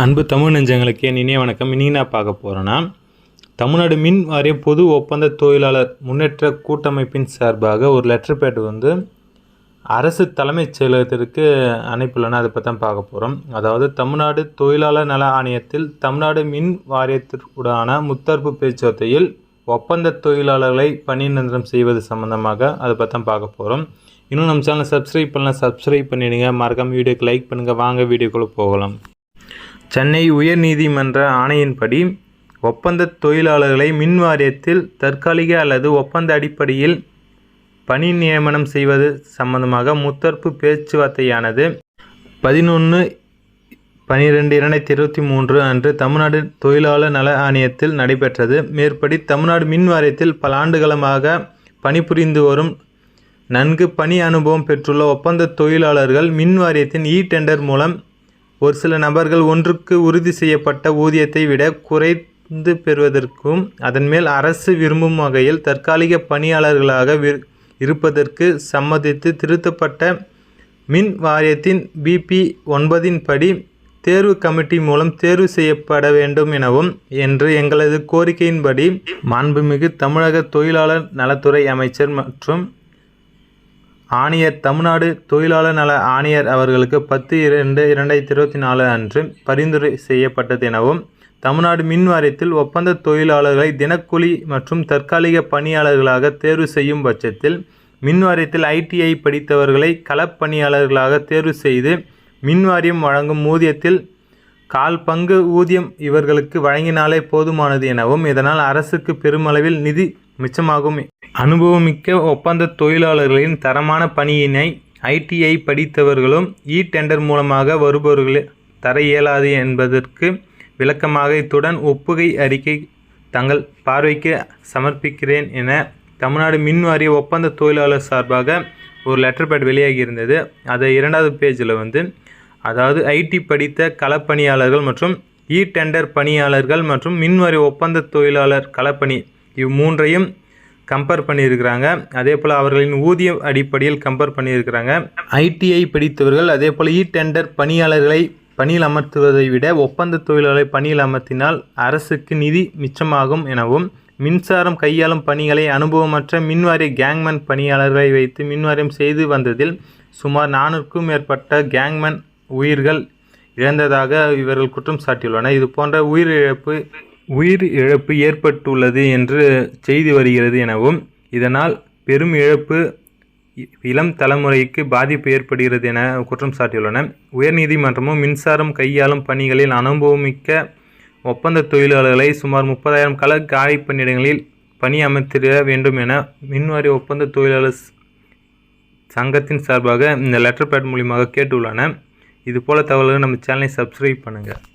அன்பு தமிழ் நெஞ்சங்களுக்கு என் இணைய வணக்கம். இனி நான் பார்க்க போகிறேன்னா தமிழ்நாடு மின் வாரிய பொது ஒப்பந்த தொழிலாளர் முன்னேற்ற கூட்டமைப்பின் சார்பாக ஒரு லெட்டர் பேட் வந்து அரசு தலைமைச் செயலகத்திற்கு அனுப்பியுள்ளன. அதை பற்றி தான் பார்க்க போகிறோம் அதாவது தமிழ்நாடு தொழிலாளர் நல ஆணையத்தில் தமிழ்நாடு மின் வாரியத்திற்குடான முத்தரப்பு பேச்சுவார்த்தையில் ஒப்பந்த தொழிலாளர்களை பணி நிரந்தரம் செய்வது சம்மந்தமாக அதை பற்றி தான் பார்க்க போகிறோம் இன்னும் நம்ம சேனலை சப்ஸ்கிரைப் பண்ணலாம் சப்ஸ்கிரைப் பண்ணிடுங்க. மறக்காமல் வீடியோக்கு லைக் பண்ணுங்கள் வாங்க வீடியோக்குள்ளே போகலாம். சென்னை உயர்நீதிமன்ற ஆணையின்படி ஒப்பந்த தொழிலாளர்களை மின் வாரியத்தில் தற்காலிக அல்லது ஒப்பந்த அடிப்படையில் பணி நியமனம் செய்வது சம்பந்தமாக முத்தரப்பு பேச்சுவார்த்தையானது பதினொன்று பனிரெண்டு இரண்டாயிரத்தி இருபத்தி மூன்று அன்று தமிழ்நாடு தொழிலாளர் நல ஆணையத்தில் நடைபெற்றது. மேற்படி தமிழ்நாடு மின் வாரியத்தில் பல ஆண்டுகாலமாக பணிபுரிந்து வரும் நன்கு பணி அனுபவம் பெற்றுள்ள ஒப்பந்த தொழிலாளர்கள் மின் வாரியத்தின் இ டெண்டர் மூலம் ஒரு சில நபர்கள் ஒன்றுக்கு உறுதி செய்யப்பட்ட ஊதியத்தை விட குறைந்து பெறுவதற்கும் அதன் மேல் அரசு விரும்பும் வகையில் தற்காலிக பணியாளர்களாக விர்- இருப்பதற்கு சம்மதித்து திருத்தப்பட்ட மின் வாரியத்தின் பிபி ஒன்பதின் படி தேர்வு கமிட்டி மூலம் தேர்வு செய்யப்பட வேண்டும் எனவும் என்று எங்களது கோரிக்கையின்படி மாண்புமிகு தமிழக தொழிலாளர் நலத்துறை அமைச்சர் மற்றும் ஆணையர் தமிழ்நாடு தொழிலாளர் நல ஆணையர் அவர்களுக்கு பத்து இரண்டு இரண்டாயிரத்தி இருபத்தி நாலு அன்று பரிந்துரை செய்யப்பட்டது எனவும் தமிழ்நாடு மின் வாரியத்தில் ஒப்பந்த தொழிலாளர்களை தினக்கூலி மற்றும் தற்காலிக பணியாளர்களாக தேர்வு செய்யும் பட்சத்தில் மின் வாரியத்தில் ஐடிஐ படித்தவர்களை களப்பணியாளர்களாக தேர்வு செய்து மின் வாரியம் வழங்கும் ஊதியத்தில் கால் பங்கு ஊதியம் இவர்களுக்கு வழங்கினாலே போதுமானது எனவும் இதனால் அரசுக்கு பெருமளவில் நிதி மிச்சமாகும். அனுபவமிக்க ஒப்பந்த தொழிலாளர்களின் தரமான பணியினை ஐடிஐ படித்தவர்களும் இ டெண்டர் மூலமாக வருபவர்களே தர இயலாது என்பதற்கு விளக்கமாக இத்துடன் ஒப்புகை அறிக்கை தங்கள் பார்வைக்கு சமர்ப்பிக்கிறேன் என தமிழ்நாடு மின் வாரிய ஒப்பந்த தொழிலாளர் சார்பாக ஒரு லெட்டர் பேட் வெளியாகி இருந்தது அதை இரண்டாவது பேஜில் வந்து அதாவது ஐடி படித்த களப்பணியாளர்கள் மற்றும் இ டெண்டர் பணியாளர்கள் மற்றும் மின்வாரி ஒப்பந்த தொழிலாளர் களப்பணி இவ் மூன்றையும் கம்பேர் பண்ணியிருக்கிறாங்க. அதே போல் அவர்களின் ஊதிய அடிப்படையில் கம்பேர் பண்ணியிருக்கிறாங்க. ஐடிஐ படித்தவர்கள் அதே போல் இ டெண்டர் பணியாளர்களை பணியில் அமர்த்துவதை விட ஒப்பந்த தொழிலாளரை பணியில் அமர்த்தினால் அரசுக்கு நிதி மிச்சமாகும் எனவும் மின்சாரம் கையாளும் பணிகளை அனுபவமற்ற மின்வாரிய கேங்மேன் பணியாளர்களை வைத்து மின்வாரியம் செய்து வந்ததில் சுமார் நானூறுக்கும் மேற்பட்ட கேங்மேன் உயிர்கள் இழந்ததாக இவர்கள் குற்றம் சாட்டியுள்ளனர். இது போன்ற உயிரிழப்பு உயிர் இழப்பு ஏற்பட்டுள்ளது என்று செய்தி வருகிறது எனவும் இதனால் பெரும் இழப்பு இளம் தலைமுறைக்கு பாதிப்பு ஏற்படுகிறது என குற்றம் சாட்டியுள்ளன. உயர்நீதிமன்றமும் மின்சாரம் கையாளும் பணிகளில் அனுபவமிக்க ஒப்பந்த தொழிலாளர்களை சுமார் முப்பதாயிரம் கள காலி பணியிடங்களில் பணி அமர்த்திட வேண்டும் என மின்வாரி ஒப்பந்த தொழிலாளர் சங்கத்தின் சார்பாக இந்த லெட்டர் பேட் மூலியமாக கேட்டுள்ளன. இதுபோல் தகவல்கள் நம்ம சேனலை சப்ஸ்கிரைப் பண்ணுங்கள்